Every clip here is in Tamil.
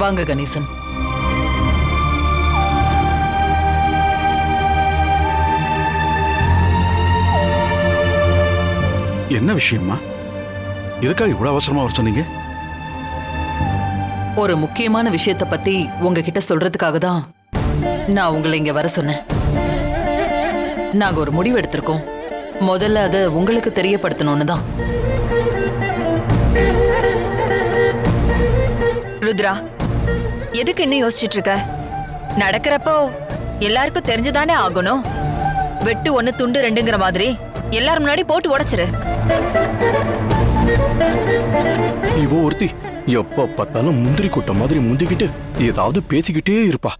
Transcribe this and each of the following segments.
வாங்க கணேசன். என்ன விஷயமா எதுக்காக இவ்வளவு அவசரமா வர சொன்னீங்க? ஒரு முக்கியமான விஷயத்த பத்தி உங்ககிட்ட சொல்றதுக்காக தான் நான் உங்களை இங்க வர சொன்னேன். நாங்க ஒரு முடிவு எடுத்திருக்கோம். முதல்ல அதை உங்களுக்கு தெரியப்படுத்தணும்னு தான். ருத்ரா எதுக்கு இன்னும் யோசிச்சுட்டு இருக்க நடக்கிறப்போ எல்லாருக்கும் தெரிஞ்சுதானே ஆகணும். வெட்டு ஒண்ணு துண்டு ரெண்டுங்கிற மாதிரி. எல்லாரும் முன்னாடி போட்டு உடைச்சிரு. இவ ஒருத்தி எப்ப பார்த்தாலும் முந்திரி கொட்டை மாதிரி முந்திக்கிட்டு ஏதாவது பேசிக்கிட்டே இருப்பா.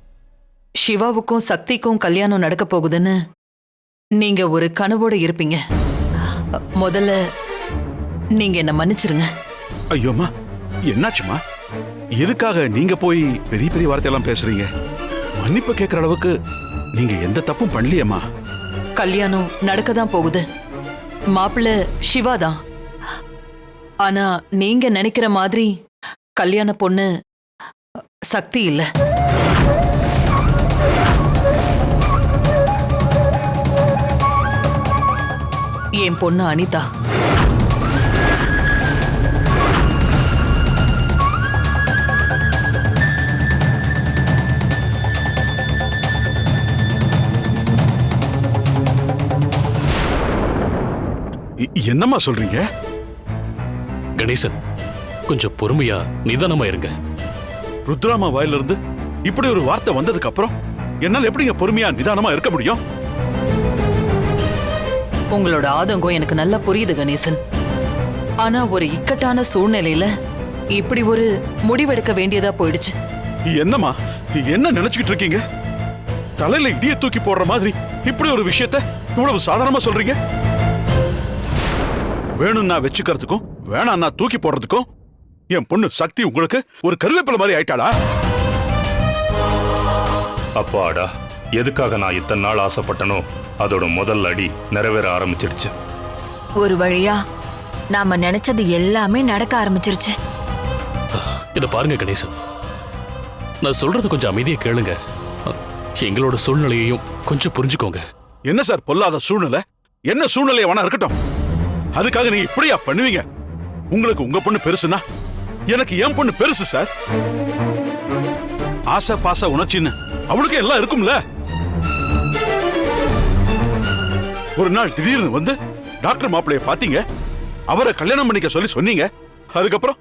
சிவாவுக்கும் சக்திக்கும் கல்யாணம் நடக்க போகுதுன்னு நீங்க ஒரு கனவோட இருப்பீங்க. முதல்ல நீங்க என்ன மன்னிச்சிருங்க. ஐயோம்மா என்னாச்சுமா எதுக்காக நீங்க போய் பெரிய பெரிய வார்த்தையெல்லாம் பேசுறீங்க? மன்னிப்பு கேட்கற அளவுக்கு நீங்க எந்த தப்பும் பண்ணலையம்மா. கல்யாணம் நடக்க தான் போகுது. மாப்பிள்ளை சிவா தான். ஆனா நீங்க நினைக்கிற மாதிரி கல்யாண பொண்ணு சக்தி இல்ல. என் பொண்ணு அனிதா. என்னம்மா சொல்றீங்க? கணேசன் கொஞ்சம் பொறுமையா நிதானமா இருங்க. ருத்ராமா வாயில இருந்து இப்படி ஒரு வார்த்தை வந்ததுக்கு அப்புறம் என்னால எப்படிங்க பொறுமையா நிதானமா இருக்க முடியும்? உங்களோட ஆதங்கம் எனக்கு நல்லா புரியுது கணேசன். ஆனா ஒரு இக்கட்டான சூழ்நிலையில இப்படி ஒரு முடிவெடுக்க வேண்டியதா போயிடுச்சு. என்னம்மா என்ன நினைச்சுக்கிட்டு இருக்கீங்க? தலையில இடிய தூக்கி போடுற மாதிரி இப்படி ஒரு விஷயத்த இவ்வளவு சாதாரணமா சொல்றீங்க? வேணும்னா வச்சுக்கிறதுக்கும் வேணாம்னா தூக்கி போடுறதுக்கும் என் பொண்ணு சக்தி உங்களுக்கு ஒரு கருவேப்பிலை மாதிரி ஆயிட்டாளா? அப்பாடா எதுக்காக நான் இத்தனை நாள் ஆசைப்பட்டனோ அதோட முதல் அடி நிறைவேற ஆரம்பிச்சிடுச்சு. ஒரு வழியா நாம நினைச்சது எல்லாமே நடக்க ஆரம்பிச்சிருச்சு. இத பாருங்க கணேசன். நான் சொல்றது கொஞ்சம் அமைதியா கேளுங்க. எங்களோட சூழ்நிலையையும் கொஞ்சம் புரிஞ்சுக்கோங்க. என்ன சார் பொல்லாத சூழ்நிலை? என்ன சூழ்நிலை வேணா இருக்கட்டும். அதுக்காக நீங்க இப்படியா பண்ணுவீங்க? உங்களுக்கு உங்க பொண்ணு பெருசுனா எனக்கு என் பொண்ணு பெருசு சார். ஆசை பாச உணர்ச்சின்னு அவளுக்கு எல்லாம் இருக்கும்ல. ஒரு நாள் திடீர்னு வந்து டாக்டர் மாப்பிளைய பாத்தீங்க அவரை கல்யாணம் பண்ணிக்க சொல்லி சொன்னீங்க. அதுக்கப்புறம்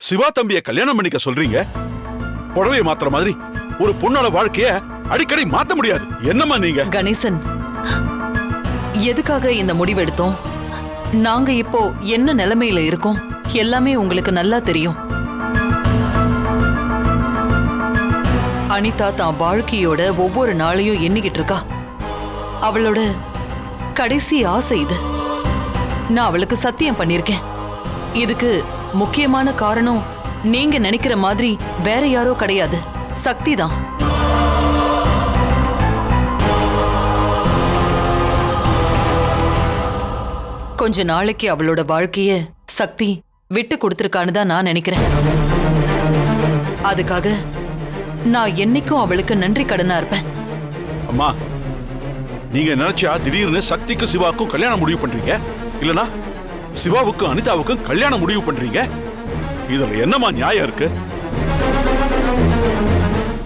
சிவா தம்பிய கல்யாணம் பண்ணிக்க சொல்றீங்க. புடவைய மாத்துற மாதிரி ஒரு பொண்ணோட வாழ்க்கைய அடிக்கடி மாத்த முடியாது. என்னம்மா நீங்க? கணேசன் எதுக்காக இந்த முடிவெடுத்தோம் நாங்க இப்போ என்ன நிலைமையில இருக்கோம்? எல்லாமே உங்களுக்கு நல்லா தெரியும். அனிதா தான் வாழ்க்கையோட ஒவ்வொரு நாளையும் எண்ணிக்கிட்டு இருக்கா. அவளோட கடைசி ஆசை இது. நான் அவளுக்கு சத்தியம் பண்ணிருக்கேன். இதுக்கு முக்கியமான காரணம் நீங்க நினைக்கிற மாதிரி வேற யாரோ கிடையாது. சக்தி தான். கொஞ்ச நாளைக்கு அவளோட வாழ்க்கைய சக்தி விட்டு கொடுத்துருக்கான்னு தான் நான் நினைக்கிறேன். அதுக்காக நான் என்னைக்கும் அவளுக்கு நன்றி கடனா இருப்பேன். அம்மா நீங்க நினைச்சா திடீர்னு சக்திக்கும் சிவாவுக்கும் கல்யாணம் முடிவு பண்றீங்க? இல்லனா சிவாவுக்கும் அனிதாவுக்கும் கல்யாணம் முடிவு பண்றீங்க? இதுல என்னம்மா நியாயம் இருக்கு?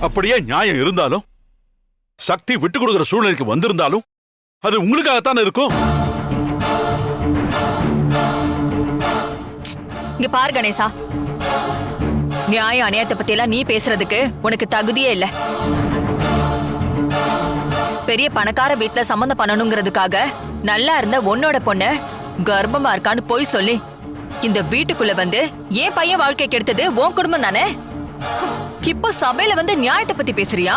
அப்படியே நியாயம் இருந்தாலும் சக்தி விட்டு கொடுக்கிற சூழ்நிலைக்கு வந்திருந்தாலும் அது உங்களுக்காகத்தானே இருக்கும்? இங்க பாரு கணேசா. நியாய அநியாயத்தை பத்தி எல்லாம் நீ பேசுறதுக்கு உனக்கு தகுதியே இல்ல. பெரிய பணக்கார வீட்டுல சம்மந்தம் பண்ணணுங்கிறதுக்காக நல்லா இருந்த உன்னோட பொண்ணு கர்ப்பமா இருக்கான்னு போய் சொல்லி. இந்த வீட்டுக்குள்ள வந்து ஏன் பையன் வாழ்க்கை கெடுத்தது உன் குடும்பம் தானே? இப்போ சபையில வந்து நியாயத்தை பத்தி பேசுறியா?